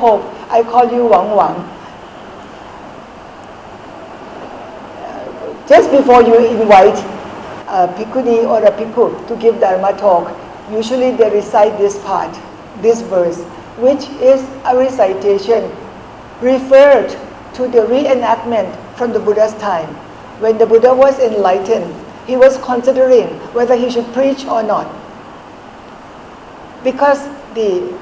Hope I call you Wang Wang just before you invite uh, a bhikkhuni or a bhikkhu to give dharma talk usually they recite this part this verse which is a recitation referred to the reenactment from the Buddha's time. When the Buddha was enlightened, he was considering whether he should preach or not. Because the,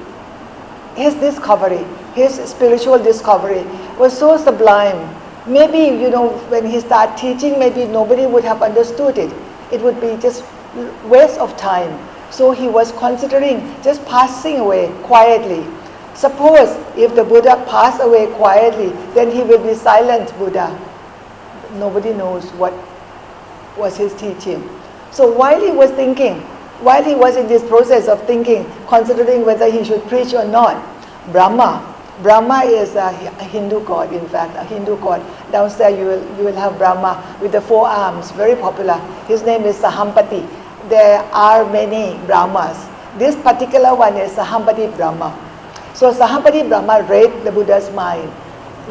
his discovery, his spiritual discovery was so sublime. Maybe, you know, when he started teaching, maybe nobody would have understood it. It would be just waste of time. So he was considering just passing away quietly. Suppose if the Buddha passed away quietly, then he will be silent Buddha. Nobody knows what was his teaching. So while he was thinking, while he was in this process of thinking, considering whether he should preach or not, Brahma, Brahma is a Hindu god, in fact, a Hindu god. Downstairs you will, you will have Brahma with the four arms, very popular. His name is Sahampati. There are many Brahmas. This particular one is Sahampati Brahma. So Sahampati Brahma read the Buddha's mind.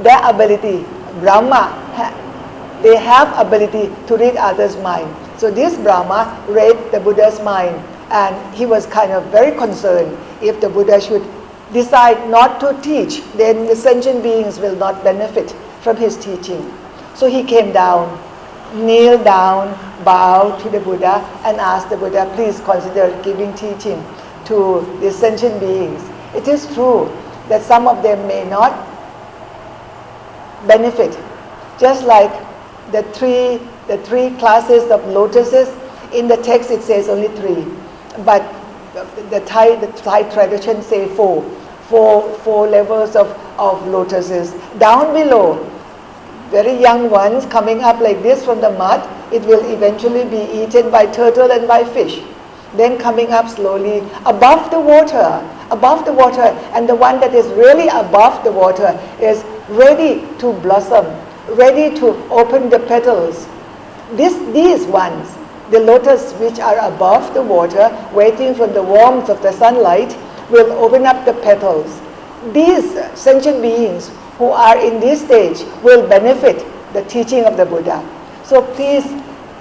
Their ability, Brahma, they have ability to read others' mind. So this Brahma read the Buddha's mind and he was kind of very concerned if the Buddha should decide not to teach, then the sentient beings will not benefit from his teaching. So he came down, kneel down, bow to the Buddha and asked the Buddha, please consider giving teaching to the sentient beings. It is true that some of them may not benefit, just like the three, the three classes of lotuses. In the text it says only three, but the Thai, the Thai tradition say four, four, four levels of, of lotuses. Down below, very young ones coming up like this from the mud, it will eventually be eaten by turtle and by fish. Then coming up slowly above the water, above the water, and the one that is really above the water is ready to blossom, ready to open the petals. This, these ones, the lotus which are above the water, waiting for the warmth of the sunlight, will open up the petals. These sentient beings who are in this stage will benefit the teaching of the Buddha. So please,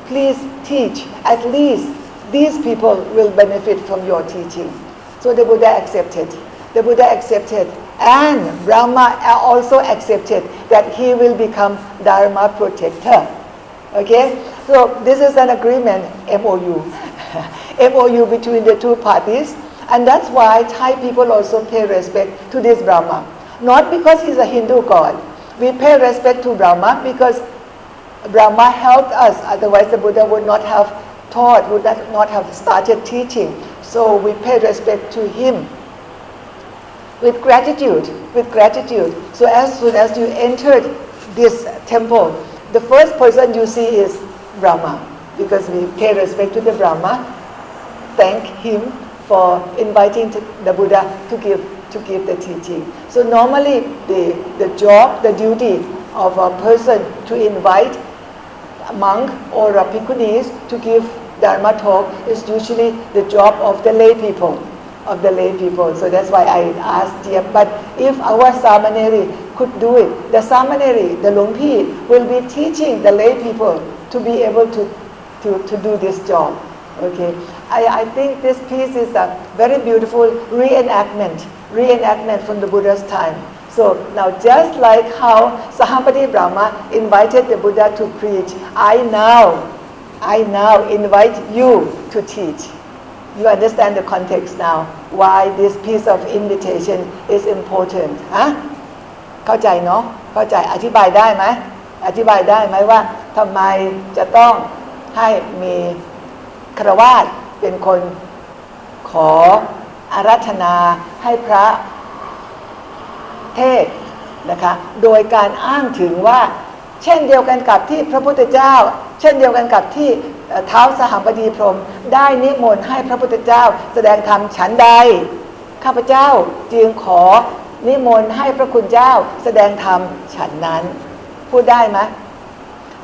please teach. At least these people will benefit from your teaching. So the Buddha accepted. The Buddha accepted. And Brahma also accepted that he will become Dharma protector. Okay? So this is an agreement, MOU. MOU between the two parties. And that's why Thai people also pay respect to this Brahma. Not because he's a Hindu god. We pay respect to Brahma because Brahma helped us, otherwise the Buddha would not have taught, would not have started teaching. So we pay respect to him with gratitude, with gratitude. So as soon as you entered this temple, the first person you see is Brahma, because we pay respect to the Brahma, thank him for inviting the Buddha to give to give the teaching. So normally the, the job, the duty of a person to invite a monk or a bhikkhunis to give Dharma talk is usually the job of the lay people, of the lay people. So that's why I asked Jia. But if our Samaneri could do it, the Samaneri, the Lungpi, will be teaching the lay people to be able to, to, to do this job. Okay, I, I think this piece is a very beautiful reenactment, reenactment from the Buddha's time. So now just like how Sahampati Brahma invited the Buddha to preach, I now, I now invite you to teach. You understand the context now, why this piece of invitation is important. ฮะเข้าใจเนาะ เข้าใจ อธิบายได้ไหม อธิบายได้ไหมว่าทำไมจะต้องให้มีครวาสเป็นคนขออารัธนาให้พระเทศนะคะ โดยการอ้างถึงว่าเช่นเดียวกันกับที่พระพุทธเจ้า เช่นเดียวกันกับที่เท้าสหัมบดีพรมได้นิมนต์ให้พระพุทธเจ้า แสดงธรรมฉันใด ข้าพเจ้าจึงขอนิมนต์ให้พระคุณเจ้าแสดงธรรมฉันนั้น พูดได้ไหม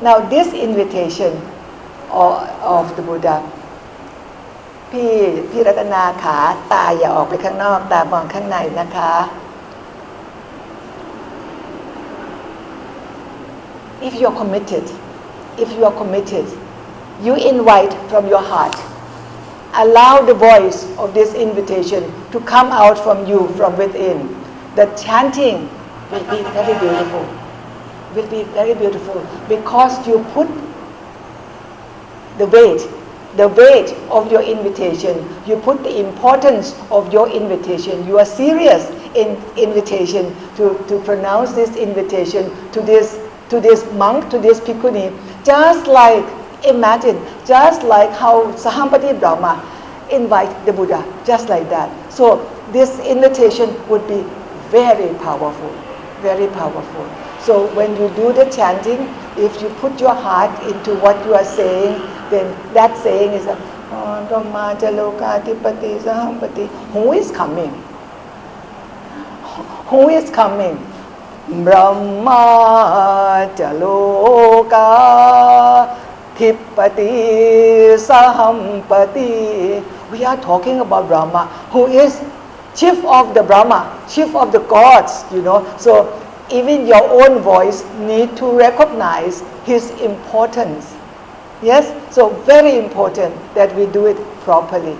now this invitation of, the Buddha พี่พี่รัตนาขาตาอย่าออกไปข้างนอก if you are committed if you are committed you invite from your heart. Allow the voice of this invitation to come out from you from within. The chanting will be very beautiful. Will be very beautiful because you put the weight, the weight of your invitation. You put the importance of your invitation. You are serious in invitation to, to pronounce this invitation to this to this monk, to this bhikkhuni, just like imagine, just like how Sahampati Brahma invite the Buddha, just like that. So this invitation would be very powerful, very powerful. So when you do the chanting, if you put your heart into what you are saying, then that saying is a "Oh, Brahma. Who is coming? Who is coming? Brahma Jaloka Thipati Sahampati. We are talking about Brahma, who is chief of the Brahma, chief of the gods, you know. So even your own voice need to recognize his importance. Yes, so very important that we do it properly.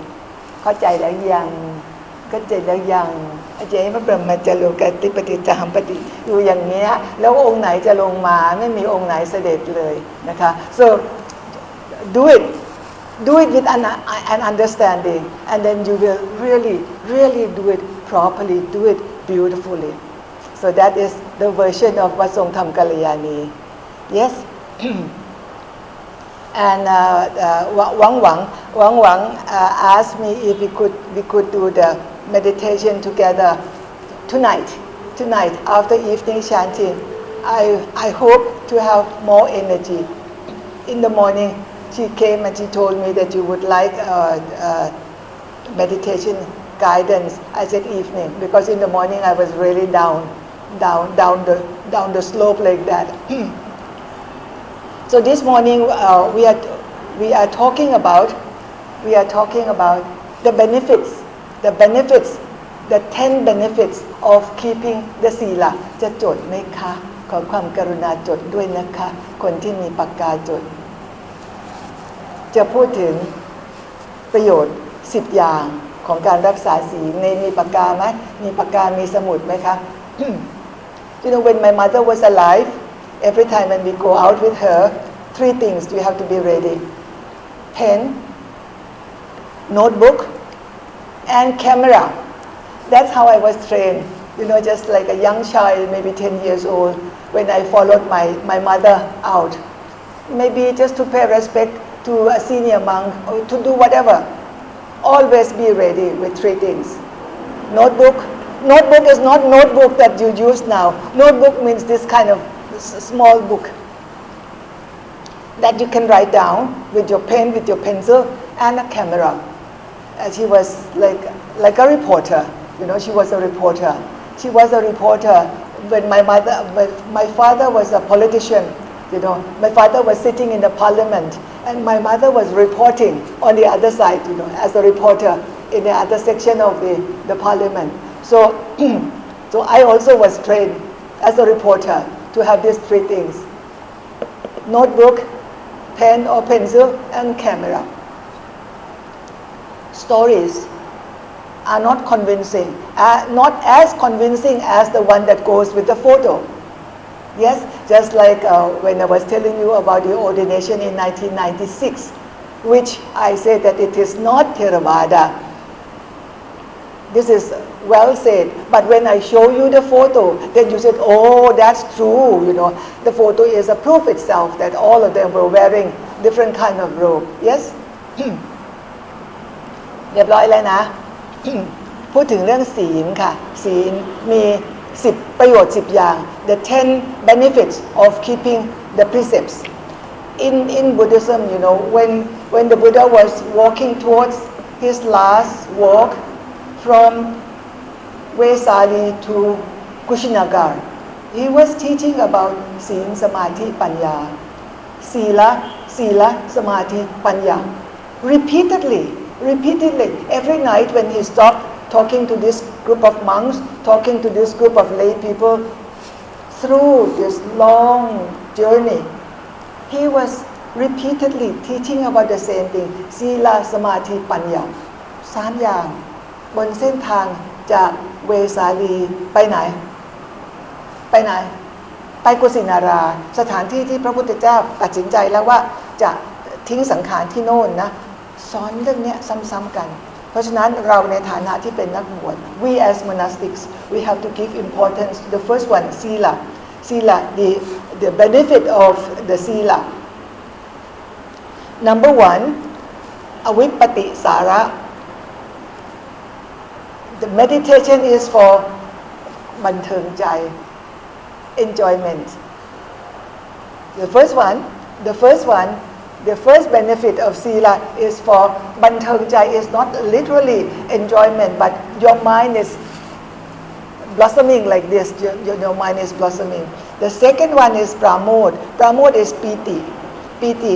เข้าใจแล้วยังเข้าใจแล้วยังอาจารย์พระบรมจโลกติปฏิจามปฏิอยู่อย่างเงี้ยแล้วองค์ไหนจะลงมาไม่มีองค์ไหนเสด็จเลยนะคะ so do it do it with an, an understanding and then you will really really do it properly do it beautifully So that is the version of Vasantham Kalyani. Yes? and uh, uh, Wang Wang, Wang Wang uh, asked me if we could we could do the meditation together tonight, tonight after evening chanting. I I hope to have more energy. In the morning, she came and she told me that you would like uh, uh, meditation guidance. I said evening because in the morning I was really down. Down, down the, down the slope like that. So this morning uh, we are we are talking about we are talking about the benefits, the benefits, the ten benefits of keeping the sila จะจดไหมคะขอความกรุณาจดด้วยนะคะ คนที่มีปากกาจด จะพูดถึงประโยชน์ 10 อย่างของการรักษาศีลในมีปากกาไหมมีปากกามีสมุดไหมคะ you know when my mother was alive every time when we go out with her, three things you have to be ready pen, notebook, and camera. That's how I was trained. You know, just like a young child, maybe 10 years old, when I followed my, my mother out. Maybe just to pay respect to a senior monk or to do whatever. Always be ready with three things. Notebook. Notebook is not notebook that you use now. Notebook means this kind of small book that you can write down with your pen, with your pencil, and a camera. And she was like, like a reporter, you know, she was a reporter. She was a reporter when my mother, when my father was a politician, you know, my father was sitting in the parliament and my mother was reporting on the other side, you know, as a reporter in the other section of the, the parliament. So, so I also was trained as a reporter to have these three things notebook, pen or pencil, and camera. Stories are not convincing, uh, not as convincing as the one that goes with the photo. Yes, just like uh, when I was telling you about the ordination in 1996, which I said that it is not Theravada. This is well said, but when I show you the photo, then you said, oh, that's true, you know. The photo is a proof itself that all of them were wearing different kind of robe. Yes? เรียบร้อยแล้วนะ พูดถึงเรื่องศีลค่ะ ศีลมี 10 ประโยชน์ 10 อย่าง the 10 benefits of keeping the precepts in in Buddhism you know when when the Buddha was walking towards his last walk from Vesali to Kushinagar he was teaching about Sīn, Samadhi, Panya Sila, Sila, Samadhi, Panya repeatedly repeatedly every night when he stopped talking to this group of monks talking to this group of lay people through this long journey he was repeatedly teaching about the same thing ศีลาสมาธิปัญญาสามอย่าง บนเส้นทางจากเวสาลีไปไหน ไปไหน ไปกุสินารา สถานที่ที่พระพุทธเจ้าตัดสินใจแล้วว่าจะทิ้งสังขารที่โน่นนะสอนเรื่องนี้ซ้ำๆกัน เพราะฉะนั้นเราในฐานะที่เป็นนักบวช we as monastics we have to give importance to the first one sila sila the the benefit of the sila number one อวิปปติสาระ the meditation is for บันเทิงใจ enjoyment the first one the first one the first benefit of sila is for บันเทิงใจ is not literally enjoyment but your mind is blossoming like this your, your, your mind is blossoming the second one is pramod pramod is piti piti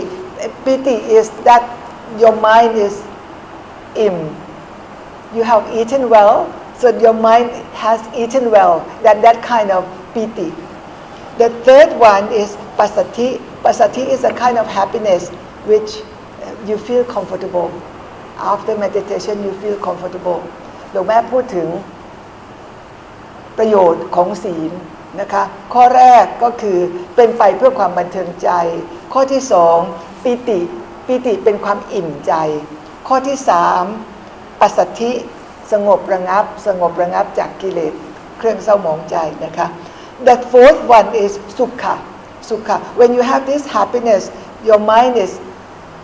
piti is that your mind is im You have eaten well so your mind has eaten well that that kind of piti the third one is pasati pasati is a kind of happiness which you feel comfortable after meditation you feel comfortable หลวงแม่พูดถึงประโยชน์ของศีลนะคะข้อแรกก็คือเป็นไปเพื่อความบันเทิงใจ ข้อที่สองปิติปิติเป็นความอิ่มใจ ข้อที่สาม ปัสสัทธิสงบระงับ สงบระงับจากกิเลสเครื่องเศร้าหมองใจนะคะ The fourth one is sukha sukha when you have this happiness your mind is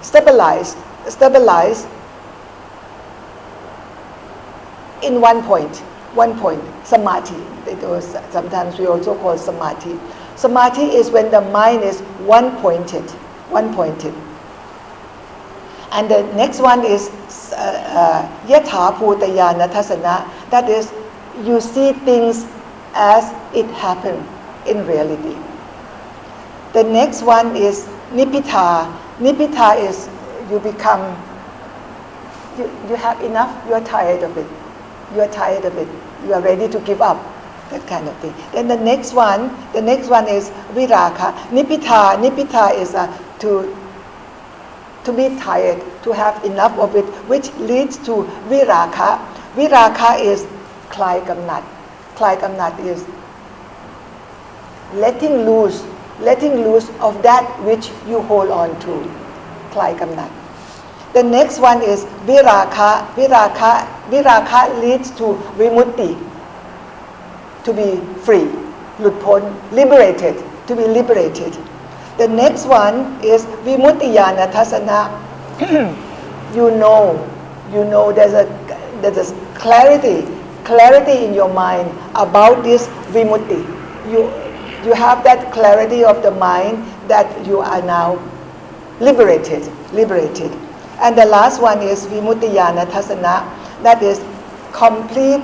stabilized stabilized in one point, one point, samadhi. It was, sometimes we also call samadhi. Samadhi is when the mind is one pointed, one pointed. And the next one is yatha bhutayana tasana. That is, you see things as it happened in reality. The next one is nipita. Nipita is you become you, you have enough, you are tired of it. You are tired of it. You are ready to give up. That kind of thing. Then the next one, the next one is viraka. Nipita, nipita is uh, to to be tired, to have enough of it, which leads to viraka. Viraka is คลายกำหนัด คลายกำหนัด is letting loose, letting loose of that which you hold on to. คลายกำหนัด The next one is viraka. Viraka, viraka leads to vimutti, to be free, หลุดพ้น liberated, to be liberated. The next one is vimuttiyana tasana. you know, you know there's a, there's a clarity, clarity in your mind about this vimutti. You, you have that clarity of the mind that you are now liberated, liberated. And the last one is vimuttiyana tasana, that is complete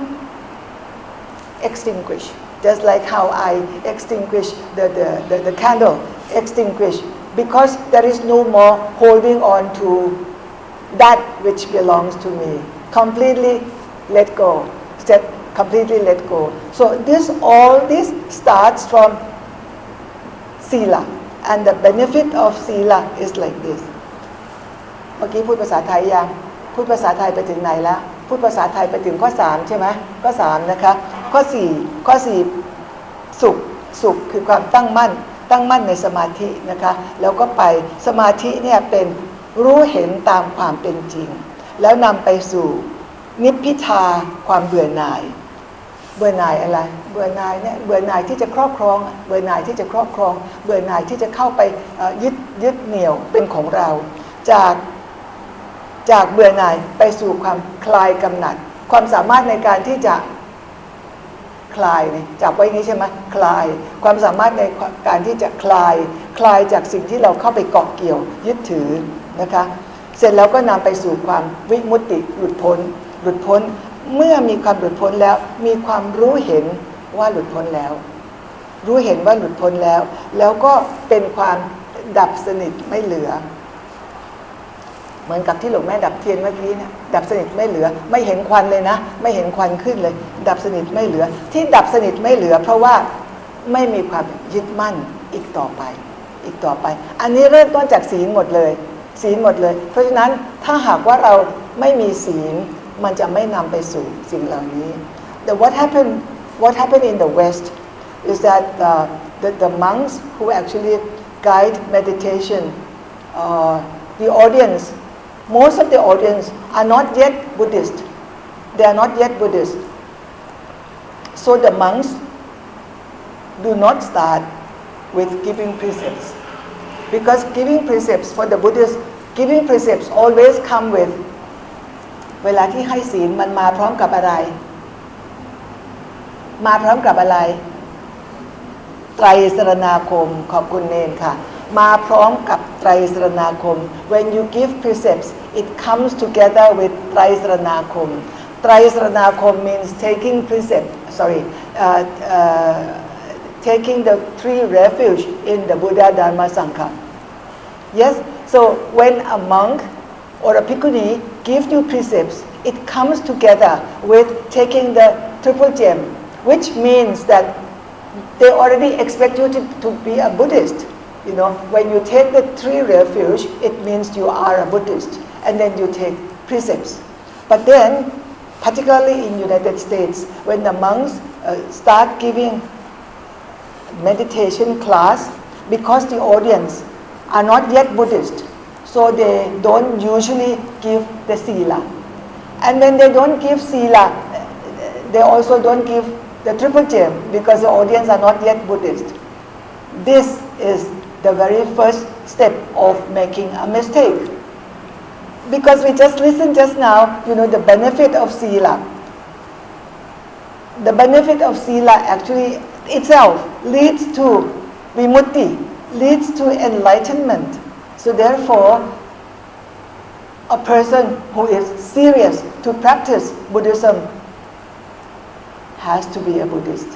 extinguish. Just like how I extinguish the, the, the, the candle, extinguish, because there is no more holding on to that which belongs to me. Completely let go. Set, completely let go. So this all this starts from sila. And the benefit of sila is like this. เมื่อกี้พูดภาษาไทยยังพูดภาษาไทยไปถึงไหนแล้วพูดภาษาไทยไปถึงข้อ3ใช่ไหมข้อ3นะคะข้อ 4 ข้อ 4 สุขสุขคือความตั้งมั่น ตั้งมั่นในสมาธินะคะแล้วก็ไปสมาธิเนี่ยเป็นรู้เห็นตามความเป็นจริง แล้วนำไปสู่นิพพิทาความเบื่อหน่าย เบื่อหน่ายอะไร เบื่อหน่ายเนี่ยเบื่อหน่ายที่จะครอบครอง เบื่อหน่ายที่จะครอบครอง เบื่อหน่ายที่จะเข้าไปยึดยึดเหนี่ยวเป็นของเรา จากจากเบื่อหน่ายไปสู่ความคลายกำหนัด ความสามารถในการที่จะ คลายเนี่ยจับไว้อย่างนี้ใช่ไหมคลาย ความสามารถในการที่จะคลาย คลายจากสิ่งที่เราเข้าไปเกาะเกี่ยวยึดถือนะคะ เสร็จแล้วก็นำไปสู่ความวิมุติหลุดพ้น หลุดพ้นเมื่อมีความหลุดพ้นแล้ว มีความรู้เห็นว่าหลุดพ้นแล้ว รู้เห็นว่าหลุดพ้นแล้ว แล้วก็เป็นความดับสนิทไม่เหลือ เหมือนกับที่หลวงแม่ดับเทียนเมื่อกี้เนี่ยดับสนิทไม่เหลือ ไม่เห็นควันเลยนะ ไม่เห็นควันขึ้นเลย ดับสนิทไม่เหลือ ที่ดับสนิทไม่เหลือ เพราะว่าไม่มีความยึดมั่นอีกต่อไป อีกต่อไป อันนี้เริ่มต้นจากศีลหมดเลย ศีลหมดเลย เพราะฉะนั้นถ้าหากว่าเราไม่มีศีลมันจะไม่นำไปสู่สิ่งเหล่านี้ The what happened what happened in the West is that uh, the, the monks who actually guide meditation uh, the audience most of the audience are not yet Buddhist they are not yet Buddhist so the monks do not start with giving precepts because giving precepts for the Buddhists giving precepts always come with เวลาที่ให้ศีลมันมาพร้อมกับอะไร มาพร้อมกับอะไร ไตรสรณาคมขอบคุณเนนค่ะ มาพร้อมกับไตรสรณาคม when you give precepts it comes together with ไตรสรณาคม ไตรสรณาคม means taking precept sorry uh, uh, taking the three refuge in the Buddha Dharma Sangha yes so when a monk or a bhikkhuni gives you precepts it comes together with taking the triple gem which means that they already expect you to, to be a Buddhist. You know, when you take the three refuge, it means you are a Buddhist, and then you take precepts. But then, particularly in United States, when the monks uh, start giving meditation class, because the audience are not yet Buddhist, so they don't usually give the sila. And when they don't give sila, they also don't give the triple gem because the audience are not yet Buddhist. This is the very first step of making a mistake. Because we just listened just now, you know, the benefit of Sila. The benefit of Sila actually itself leads to vimutti, leads to enlightenment. So therefore, a person who is serious to practice Buddhism has to be a Buddhist.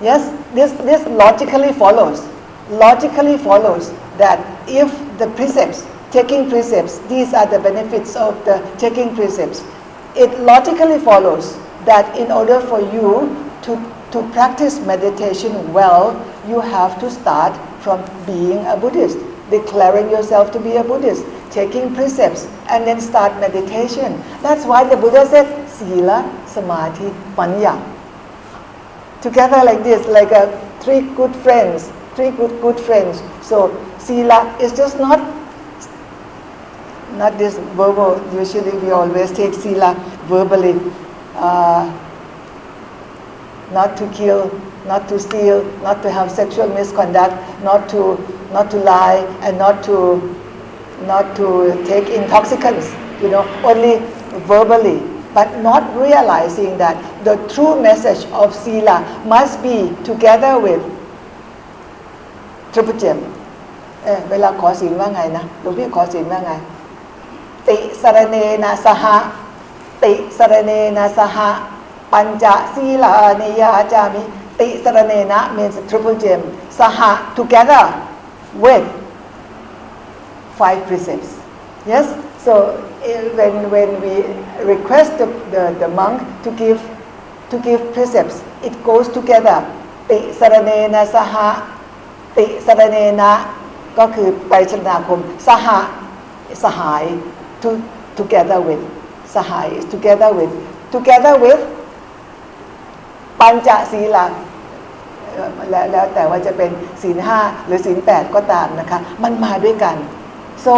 Yes, this, this logically follows. Logically follows that if the precepts, taking precepts, these are the benefits of the taking precepts, it logically follows that in order for you to, to practice meditation well, you have to start from being a Buddhist, declaring yourself to be a Buddhist, taking precepts, and then start meditation. That's why the Buddha said, Sila, Samadhi, Panya. Together like this, like a, three good friends, three good good friends. So Sila is just not not this verbal. Usually we always take Sila verbally. Uh, not to kill, not to steal, not to have sexual misconduct, not to not to lie, and not to not to take intoxicants. You know, only verbally but not realizing that the true message of Sila must be together with triple gem เออเวลาขอศีลว่าไงนะหลวงพี่ขอศีลว่าไง ติสรเนนะสหะติสรเนนะสหะปัญจศีลานิยาจามิติสรเนนะ means triple gem สหะ together with five precepts yes so when when we request the, the, the monk to give to give precepts it goes together ติสรเนนะสหะ ติสรเนนะ ก็คือไตรชนาคม สหะสหาย to together with สหาย together with together with ปัญจศีลาแล้วแล้วแต่ว่าจะเป็นศีลห้าหรือศีลแปดก็ตามนะคะ มันมาด้วยกัน so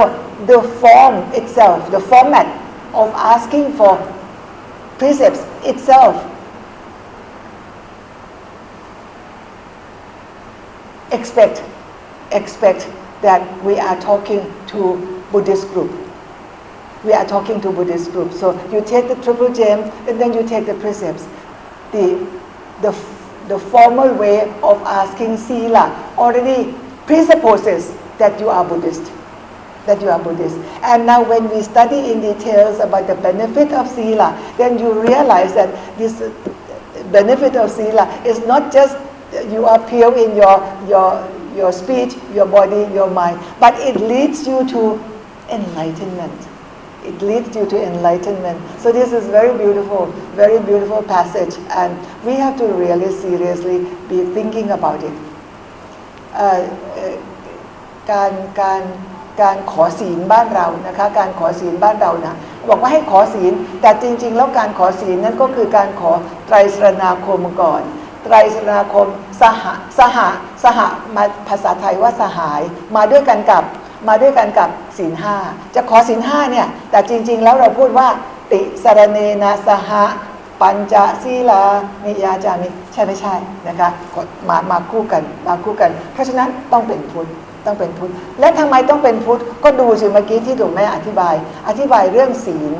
the form itself the format of asking for precepts itself expect expect that we are talking to Buddhist group. We are talking to Buddhist group. So you take the triple gem and then you take the precepts. The, the, the formal way of asking sila already presupposes that you are Buddhist. That you are Buddhist. And now when we study in details about the benefit of sila, then you realize that this benefit of sila is not just you are pure in your, your, your speech, your body, your mind, but it leads you to enlightenment. it leads you to enlightenment. So this is very beautiful, very beautiful passage, and we have to really seriously be thinking about it. เอ่อเอ่อการการการขอศีลบ้านเรานะคะ การขอศีลบ้านเรานะบอกว่าให้ขอศีล แต่จริง ๆ แล้วการขอศีลนั้นก็คือการขอไตรสรณาคมก่อน ไตรสรณาคมสหสหสหมาภาษาไทยว่าสหาย มาด้วยกันกับมาด้วยกันกับศีลห้าจะขอศีลห้าเนี่ยแต่จริง ๆ แล้วเราพูดว่า ติสรเนนะสหปัญจศีลานิยาจามิใช่ไม่ใช่นะคะกดมามาคู่กันมาคู่กัน เพราะฉะนั้นต้องเป็นพุทธต้องเป็นพุทธและทำไมต้องเป็นพุทธก็ดูสิเมื่อกี้ที่ถูกแม่อธิบาย อธิบายเรื่องศีล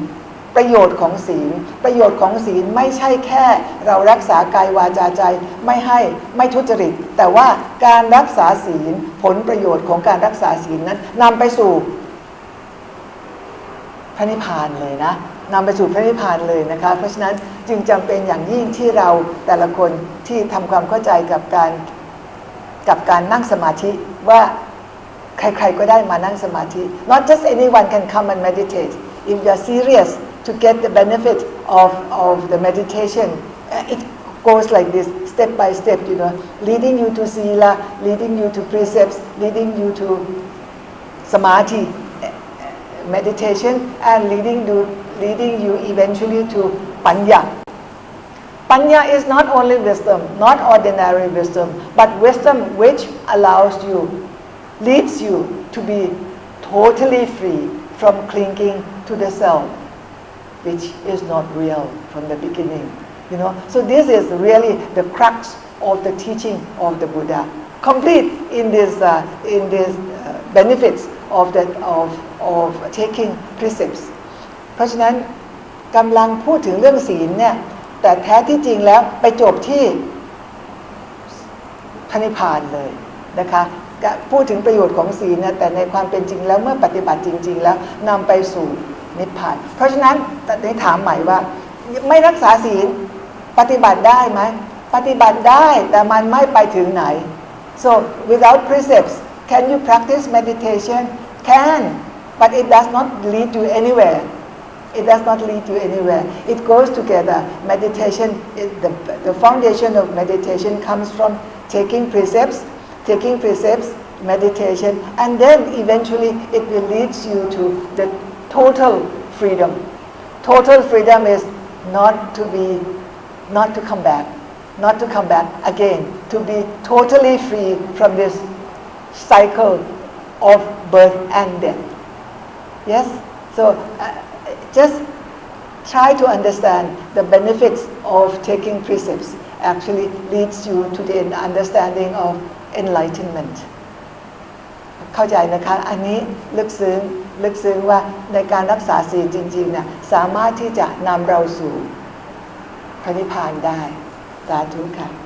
ประโยชน์ของศีล ประโยชน์ของศีลไม่ใช่แค่ เรารักษากายวาจาใจไม่ให้ไม่ทุจริต แต่ว่าการรักษาศีลผลประโยชน์ของการรักษาศีลนั้นนำไปสู่พระนิพพานเลยนะนำไปสู่พระนิพพานเลยนะคะ เพราะฉะนั้นจึงจำเป็นอย่างยิ่งที่เราแต่ละคนที่ทำความเข้าใจกับการกับการนั่งสมาธิว่าใครๆก็ได้มานั่งสมาธิ not just anyone can come and meditate if you are serious to get the benefit of of the meditation uh, it goes like this step by step you know leading you to sila leading you to precepts leading you to samadhi meditation and leading you, leading you eventually to panya. Panya is not only wisdom, not ordinary wisdom, but wisdom which allows you, leads you to be totally free from clinging to the self, which is not real from the beginning. You know, so this is really the crux of the teaching of the Buddha, complete in this uh, in this uh, benefits of that of of taking precepts เพราะฉะนั้นกำลังพูดถึงเรื่องศีลเนี่ยแต่แท้ที่จริงแล้วไปจบที่พระนิพพานเลยนะคะพูดถึงประโยชน์ของศีลนะแต่ในความเป็นจริงแล้วเมื่อปฏิบัติจริง ๆ แล้วนำไปสู่ นิพพาน เพราะฉะนั้นแต่ได้ถามใหม่ว่า ไม่รักษาศีลปฏิบัติได้ไหมปฏิบัติได้แต่มันไม่ไปถึงไหน so without precepts can you practice meditation can but it does not lead you anywhere it does not lead you anywhere it goes together meditation is the, the foundation of meditation comes from taking precepts taking precepts meditation and then eventually it will lead you to the total freedom total freedom is not to be not to come back not to come back again to be totally free from this cycle of birth and death yes so uh, just try to understand the benefits of taking precepts actually leads you to the understanding of enlightenment เข้าใจนะคะ อันนี้ลึกซึ้ง ลึกซึ้งว่าในการรักษาศีลจริงๆนะ่ะสามารถที่จะนำเราสู่พระนิพพานได้ สาธุค่ะ